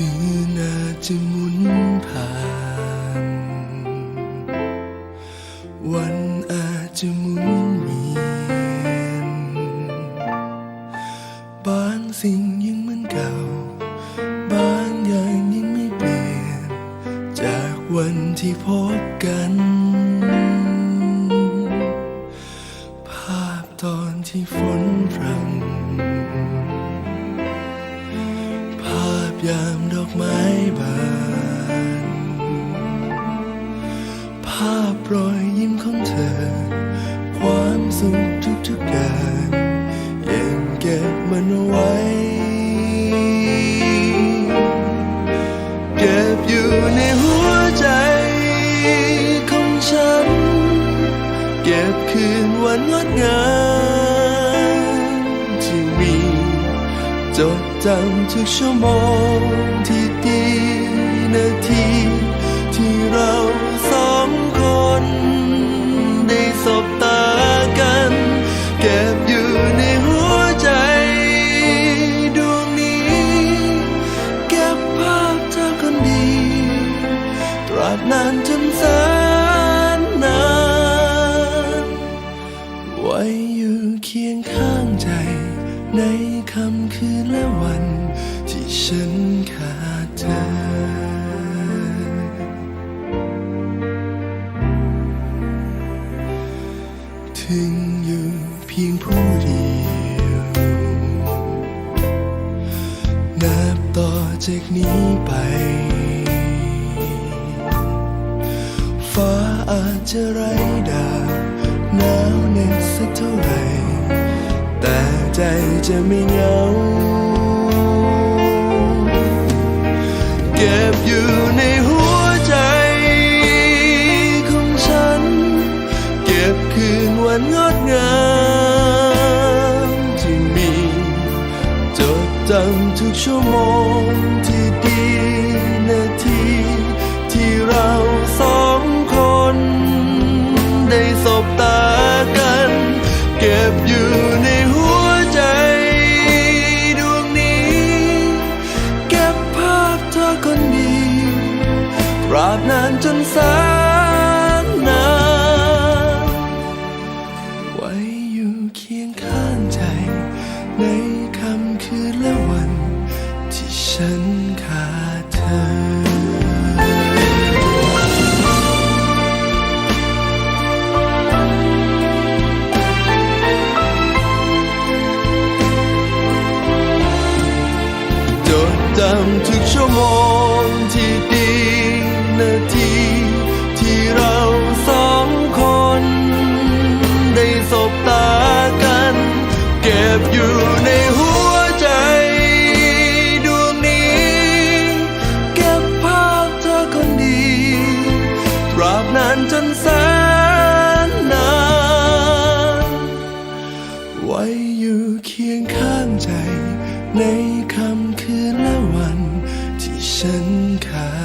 คืนอาจจะหมุนผ่าน วันอาจจะหมุนเวียน บางสิ่งยังเหมือนเก่า บางอย่างยังไม่เปลี่ยน จากวันที่พบกัน ภาพตอนที่ฝนพรำ ยามดอกไม้บาน ภาพรอยยิ้มของเธอ ความสุขทุกๆอย่างยังเก็บมันไว้ เก็บอยู่ในหัวใจของฉัน เก็บคืนวันงดงาม จดจำทุกชั่วโมงที่ดีนาที ที่เราสองคน ได้สบตากัน เก็บอยู่ในหัวใจดวงนี้ เก็บภาพเธอคนดี ตราบนานจนแสนนานไว้อยู่เคียงข้างใจ ในค่ำคืนและวันที่ฉันขาดเธอถึงอยู่เพียงผู้เดียว นับต่อจากนี้ไป ฟ้าอาจจะไร้ดาวหนาวเหน็บสักเท่าไหร่แต่ ใจจะไม่เหงา เก็บอยู่ในหัวใจของฉัน เก็บคืนวันงดงามที่มี จดจำทุกชั่วโมงที่ดีนาทีที่เราสองคน ได้สบตากัน เก็บอยู่ใน ราบนานจนแสนนานไว้อยู่เคียงข้างใจ ในค่ำคืนและวัน ที่ฉันขาดเธอจดจำทุกชั่วโมง ไว้อยู่เคียงข้างใจ ในค่ำคืนและวันที่ฉันขาด